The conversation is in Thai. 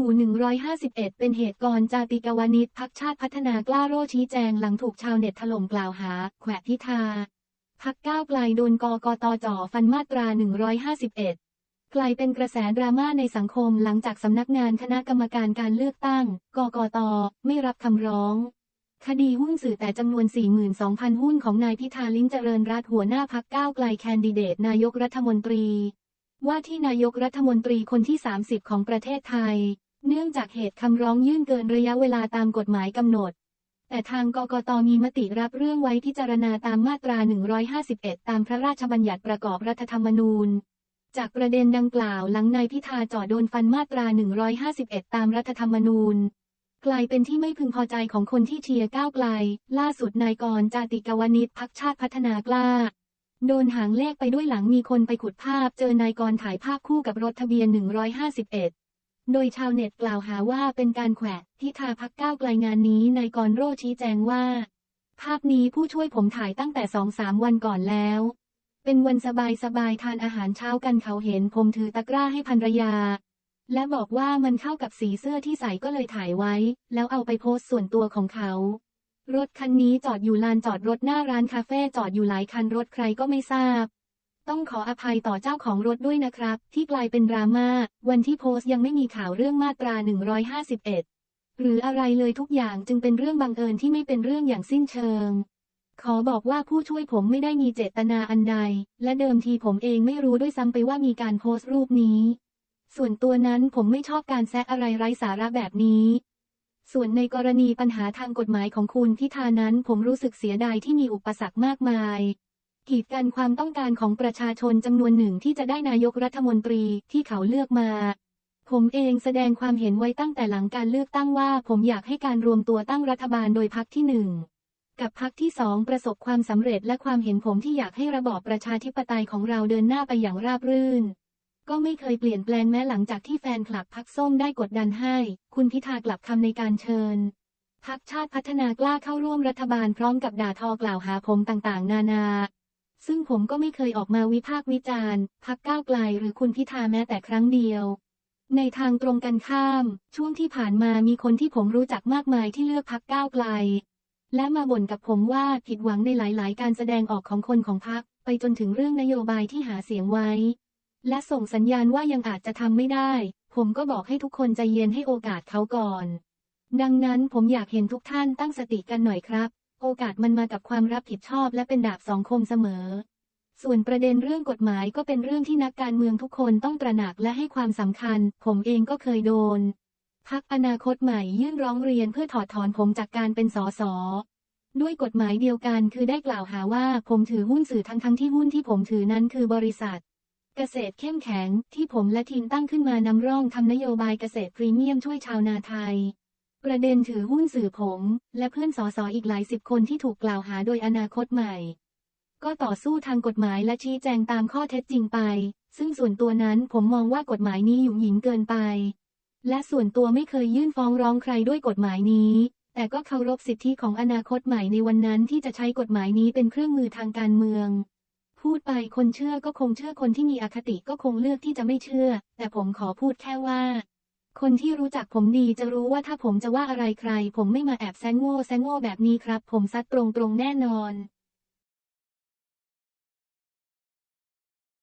มู่ 151 เป็นเหตุกรจาติกวานิชพักชาติพัฒนากล้าโรชี้แจงหลังถูกชาวเน็ตถล่มกล่าวหา แขวะพิธา พักก้าวไกลโดนกกตจ่อฟันมาตรา 151 กลายเป็นกระแสดราม่าในสังคมหลังจากสำนักงานคณะกรรมการการเลือกตั้ง กกต ไม่รับคำร้อง คดีหุ้นสื่อแต่จำนวน 42,000 หุ้นของนายพิธาลิ้มเจริญรัตหัวหน้าพักก้าวไกลแคนดิเดตนายกรัฐมนตรีว่าที่นายกรัฐมนตรีคนที่ 30 ของประเทศไทย เนื่องจากเหตุคำร้องยื่นเกินระยะเวลาตามกฎหมายกำหนด แต่ทางกกตมีมติรับเรื่องไว้พิจารณาตามมาตรา 151 ตามพระราชบัญญัติประกอบรัฐธรรมนูญ จากประเด็นดังกล่าวหลังนายพิธาจ่อโดนฟันมาตรา 151 ตามรัฐธรรมนูญกลายเป็นที่ไม่พึงพอใจของคนที่เชียร์ก้าวไกล ล่าสุดนายกรจาติกวนิชพักชาติพัฒนากล้า โดนหางเลขไปด้วยหลังมีคนไปขุดภาพ เจอนายกรถ่ายภาพคู่กับรถทะเบียน 151 โดยชาวเน็ตกล่าวหาว่าเป็นการแขวะพิธาพักก้าวไกลงานนี้นายกรโรชี้แจงว่า ภาพนี้ผู้ช่วยผมถ่ายตั้งแต่สองสามวันก่อนแล้ว เป็นวันสบายสบายๆทานอาหารเช้ากันเขาเห็นผมถือตะกร้าให้ภรรยา และบอกว่ามันเข้ากับสีเสื้อที่ใส่ก็เลยถ่ายไว้ แล้วเอาไปโพสต์ส่วนตัวของเขา รถคันนี้จอดอยู่ลานจอดรถหน้าร้านคาเฟ่จอดอยู่หลายคันรถใครก็ไม่ทราบ ต้องขออภัยต่อเจ้าของรถด้วยนะครับ ที่กลายเป็นดราม่าวันที่โพสต์ยังไม่มีข่าวเรื่องมาตรา 151 หรืออะไรเลยทุกอย่างจึงเป็นเรื่องบังเอิญที่ไม่เป็นเรื่องอย่างสิ้นเชิง ขอบอกว่าผู้ช่วยผมไม่ได้มีเจตนาอันใด และเดิมทีผมเองไม่รู้ด้วยซ้ำไปว่ามีการโพสต์รูปนี้ ส่วนตัวนั้นผมไม่ชอบการแซะอะไรไร้สาระแบบนี้ส่วนในกรณีปัญหาทางกฎหมายของคุณพิธานั้นผมรู้สึกเสียดายที่มีอุปสรรคมากมาย กีดกันความต้องการของประชาชนจำนวนหนึ่งที่จะได้นายกรัฐมนตรีที่เขาเลือกมา ผมเองแสดงความเห็นไว้ตั้งแต่หลังการเลือกตั้งว่า ผมอยากให้การรวมตัวตั้งรัฐบาลโดยพักที่หนึ่งกับพักที่สองประสบความสำเร็จและความเห็นผมที่อยากให้ระบอบประชาธิปไตยของเราเดินหน้าไปอย่างราบรื่น ก็ไม่เคยเปลี่ยนแปลงแม้หลังจากที่แฟนคลับพักส้มได้กดดันให้ คุณพิธากลับคำในการเชิญพักชาติพัฒนากล้าเข้าร่วมรัฐบาลพร้อมกับด่าทอกล่าวหาผมต่างๆ นานา ซึ่งผมก็ไม่เคยออกมาวิพากษ์วิจารณ์พักก้าวไกลหรือคุณพิธาแม้แต่ครั้งเดียว ในทางตรงกันข้าม ช่วงที่ผ่านมามีคนที่ผมรู้จักมากมายที่เลือกพักก้าวไกล และมาบ่นกับผมว่าผิดหวังในหลาย ๆ การแสดงออกของคนของพักไปจนถึงเรื่องนโยบายที่หาเสียงไว้ และส่งสัญญาณว่ายังอาจจะทำไม่ได้ ผมก็บอกให้ทุกคนใจเย็นให้โอกาสเขาก่อน ดังนั้นผมอยากเห็นทุกท่านตั้งสติกันหน่อยครับ โอกาสมันมากับความรับผิดชอบและเป็นดาบสองคมเสมอ ส่วนประเด็นเรื่องกฎหมายก็เป็นเรื่องที่นักการเมืองทุกคนต้องตระหนักและให้ความสำคัญ ผมเองก็เคยโดน พักอนาคตใหม่ยื่นร้องเรียนเพื่อถอดถอนผมจากการเป็นสสด้วยกฎหมายเดียวกันคือได้กล่าวหาว่าผมถือหุ้นสื่อทั้งทั้งที่หุ้นที่ผมถือนั้นคือบริษัท เกษตรเข้มแข็งที่ผมและทีมตั้งขึ้นมานำร่องทำนโยบายเกษตรพรีเมียมช่วยชาวนาไทย ประเด็นถือหุ้นสื่อผม และเพื่อนสสอีกหลายสิบคนที่ถูกกล่าวหาโดยอนาคตใหม่ ก็ต่อสู้ทางกฎหมายและชี้แจงตามข้อเท็จจริงไป ซึ่งส่วนตัวนั้นผมมองว่ากฎหมายนี้หยุ่งหยิงเกินไป และส่วนตัวไม่เคยยื่นฟ้องร้องใครด้วยกฎหมายนี้ แต่ก็เคารพสิทธิของอนาคตใหม่ในวันนั้นที่จะใช้กฎหมายนี้เป็นเครื่องมือทางการเมือง พูดไปคนเชื่อก็คงเชื่อคนที่มีอคติก็คงเลือกที่จะไม่เชื่อ แต่ผมขอพูดแค่ว่า คนที่รู้จักผมดีจะรู้ว่าถ้าผมจะว่าอะไรใคร ผมไม่มาแอบแซงโง่แซงโง่แบบนี้ครับ ผมซัดตรงๆแน่นอน